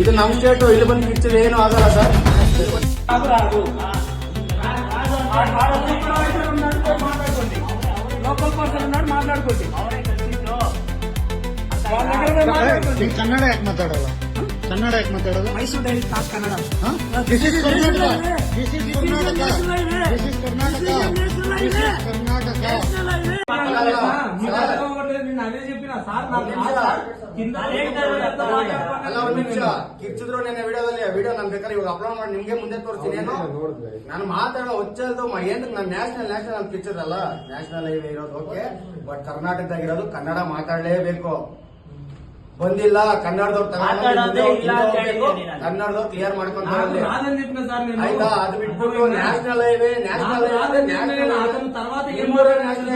ಇದು ನಮ್ ಸ್ಟೇಟು ಇಲ್ಲಿ ಬಂದು ಬಿಡ್ತಿದೆ ಏನು ಆಗಲ್ಲ ಸರ್. ಕನ್ನಡ ಯಾಕೆ ಮಾತಾಡಲ್ಲ? ಕನ್ನಡ ಯಾಕೆ ಮಾತಾಡೋದು ಮೈಸೂರು ಕನ್ನಡ. ಕರ್ನಾಟಕ. ಕರ್ನಾಟಕ. నేను అదే చెప్పిన సార్ నాకు నిమిష. సార్ కింద ಅಲ್ಲ ಒಂದು ನಿಮಿಷ ಕಿರ್ಚಿದ್ರು ನೆನ್ನೆ ವಿಡಿಯೋದಲ್ಲಿ ವಿಡಿಯೋ ನಾನು ಬೇಕಾದ್ರೆ ಇವಾಗ ಅಪ್ಲೋಡ್ ಮಾಡಿ ನಿಮ್ಗೆ ಮುಂದೆ ತೋರಿಸ್ತೀನಿ ಏನು ನಾನು ಮಾತಾಡೋ ಒಚ್ಚಲ್ದು ಏನು ನಾನು ನ್ಯಾಷನಲ್ ನ್ಯಾಷನಲ್ ಅಂತ ಕಿರ್ಚದಲ್ಲ ನ್ಯಾಷನಲ್ ಹೈವೇ ಇರೋದು ಓಕೆ ಬಟ್ ಕರ್ನಾಟಕದಾಗಿರೋದು ಕನ್ನಡ ಮಾತಾಡಲೇಬೇಕು ಬಂದಿಲ್ಲ ಕನ್ನಡದವ್ರು ಮಾತಾಡೋದೇ ಇಲ್ಲ ಅಂತ ಹೇಳಿದ್ದೀನಿ ನಾನು. ಕನ್ನಡದವ್ರು ಕ್ಲಿಯರ್ ಮಾಡ್ಕೊಂಡು నాకు ಬರಲಿ రాదని చెప్పిన సార్ నేను ಆಯ್ತಾ ಅದು ಬಿಟ್ಬಿಟ್ಟು ನ್ಯಾಷನಲ್ ಹೈವೇ ನ್ಯಾಷನಲ್ నాకు రాదని చెప్పిన నేను ಹೈವೇ అతని తర్వాత ఏం ನಿಮ್ಮೂರ ನ್ಯಾಷನಲ್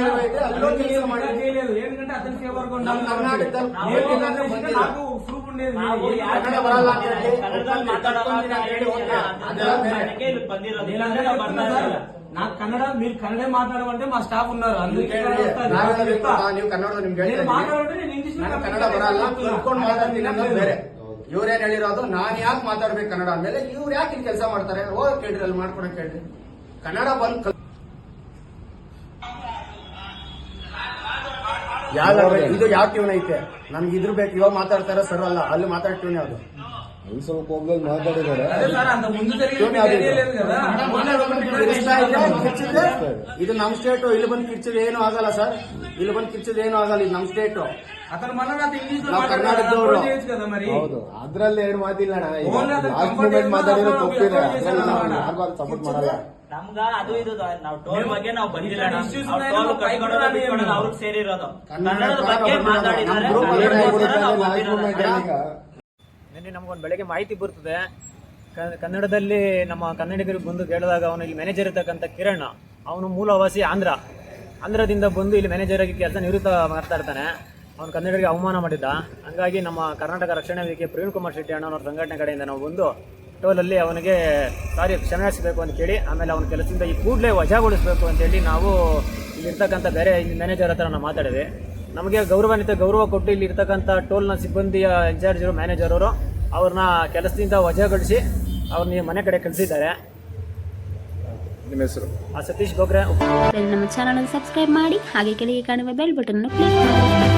నాకు ಬಂದಿಲ್ಲ. నాకు ಪ್ರೂಫ್ ఉండేది ನಾವು నేను ಯಾಕೆ ಕನ್ನಡ ಬರಲ್ಲ ಅಂತ ಹೇಳಿ ಕನ್ನಡದಲ್ಲಿ ಮಾತಾಡೋಣ ಅಂತ ಹೇಳಿ ಓಕೆ. ಅದೆಲ್ಲ ಬೇರೆ. ಅದಕ್ಕೆ ಇಲ್ಲಿ ಬಂದಿರೋದು నేను అదే ಇಲ್ಲಾಂದ್ರೆ చెప్తున్నా ಬರ್ತಾ సార్ ಇಲ್ಲ. నాకు కన్నడ మీరు కన్నడే మాట్లాడమంటే మా స్టాఫ్ ఉన్నారు అందరికీ ಕೇಳಿ, వస్తారు. ನಾವೆಲ್ಲ నేను చెప్తా. ಬೇಕು, ನೀವು ಕನ್ನಡ ನಿಮ್ಗೆ నేను ಹೇಳ್ತಾ మాట్లాడుతుంటే నేను ఇంగ్లీష్ ನಾನು ಕನ್ನಡ ಬರಲ್ಲ ಕಲ್ತ್ಕೊಂಡು ಮಾತಾಡ್ತೀನಿ ಅನ್ನೋದು ಬೇರೆ ಇವ್ರೇನ್ ಹೇಳಿರೋದು ನಾನ್ ಯಾಕೆ ಮಾತಾಡ್ಬೇಕು ಕನ್ನಡ ಅಂದ್ಮೇಲೆ ಇವ್ರು ಯಾಕೆ ಇಲ್ಲಿ ಕೆಲಸ ಮಾಡ್ತಾರೆ ಹೋಗ್ ಕೇಳ್ರಿ ಅಲ್ಲಿ ಮಾಡ್ಕೊಳಕ್ ಕೇಳ್ರಿ ಕನ್ನಡ ಬಂದ್ ಕಲ್- ಇದು ಯಾವ ಟ್ಯೂನ್ ಐತೆ? ನಮ್ಗೆ ಇದ್ರ ಬೇಕು. ಇವಾಗ ಮಾತಾಡ್ತಾರ ಸರ್ ಅಲ್ಲ ಅಲ್ಲಿ ಮಾತಾಡ ಟ್ಯೂನ್ ಯಾವ್ದು ಅಲ್ಲಿ. ಸ್ವಲ್ಪ ಹೋಗ್ಲಿ ಮಾತಾಡಿದಾರೆ ಇದು? ನಮ್ ಸ್ಟೇಟು. ಇಲ್ಲಿ ಬಂದು ಕಿರ್ಚಿದ ಏನು ಆಗಲ್ಲ ಸರ್. ಇಲ್ಲಿ ಬಂದ್ ಕಿರ್ಚಿದ ಏನು ಆಗಲ್ಲ. ಇದು ನಮ್ ಸ್ಟೇಟು. ಹೌದು. ಅದ್ರಲ್ಲಿ ಎರಡು ಮಾತಿಲ್ಲ ಸಪೋರ್ಟ್ ಮಾಡಲ್ಲ. ನಮ್ಗ ಅದು ಇದು ನಾವು ಟೋಲ್ ಬಗ್ಗೆ ನಾವು ಬಂದಿಲ್ಲ ಅವ್ರಿಗೆ ಸೇರಿರೋದು. ಕನ್ನಡದ ಬಗ್ಗೆ ಮಾತಾಡಿದ್ದಾರೆ. ನಿನ್ನೆ ನಮ್ಗೊಂದು ಬೆಳಗ್ಗೆ ಮಾಹಿತಿ ಬರ್ತದೆ. ಕನ್ನಡದಲ್ಲಿ ನಮ್ಮ ಕನ್ನಡಿಗರಿಗೆ ಬಂದು ಕೇಳಿದಾಗ ಅವನು ಇಲ್ಲಿ ಮ್ಯಾನೇಜರ್ ಇರ್ತಕ್ಕಂತ ಕಿರಣ್. ಅವನು ಮೂಲವಾಸಿ ಆಂಧ್ರ. ಆಂಧ್ರದಿಂದ ಬಂದು ಇಲ್ಲಿ ಮ್ಯಾನೇಜರ್ ಆಗಿ ಕೆಲಸ ನಿವೃತ್ತ ಮಾಡ್ತಾ ಇರ್ತಾನೆ. ಅವನು ಕನ್ನಡಿಗರಿಗೆ ಅವಮಾನ ಮಾಡಿದ್ದ. ಹಂಗಾಗಿ ನಮ್ಮ ಕರ್ನಾಟಕ ರಕ್ಷಣಾ ವೇದಿಕೆ ಪ್ರವೀಣ್ ಕುಮಾರ್ ಶೆಟ್ಟಿ ಅಣ್ಣ ಅವರ ಸಂಘಟನೆ ಕಡೆಯಿಂದ ನಾವು ಬಂದು ಟೋಲಲ್ಲಿ ಅವನಿಗೆ ಸಾರಿ ಕ್ಷಮೆಯಾಚಿಸಬೇಕು ಅಂತ ಕೇಳಿ ಆಮೇಲೆ ಅವನ ಕೆಲಸದಿಂದ ಈ ಕೂಡಲೇ ವಜಾಗೊಳಿಸಬೇಕು ಅಂತೇಳಿ ನಾವು ಇಲ್ಲಿರ್ತಕ್ಕಂಥ ಬೇರೆ ಮ್ಯಾನೇಜರ್ ಹತ್ರ ನಾವು ಮಾತಾಡಿದೆ ನಮಗೆ ಗೌರವಾನ್ವಿತ ಗೌರವ ಕೊಟ್ಟು ಇಲ್ಲಿ ಇರ್ತಕ್ಕಂಥ ಟೋಲ್ನ ಸಿಬ್ಬಂದಿಯ ಇನ್ಚಾರ್ಜ್ ಇರೋ ಮ್ಯಾನೇಜರ್ ಅವರು ಅವ್ರನ್ನ ಕೆಲಸದಿಂದ ವಜಾಗೊಳಿಸಿ ಅವ್ರನ್ನ ಮನೆ ಕಡೆ ಕಳಿಸಿದ್ದಾರೆ. ನಿಮ್ಮ ಹೆಸರು? ಆ ಸತೀಶ್ ಗೋಗ್ರೆ ನಮ್ಮ ಚಾನಲ್ ಸಬ್ಸ್ಕ್ರೈಬ್ ಮಾಡಿ ಹಾಗೆ ಕೆಳಗೆ ಕಾಣುವ ಬೆಲ್ ಬಟನ್ ಕ್ಲಿಕ್ ಮಾಡಿ.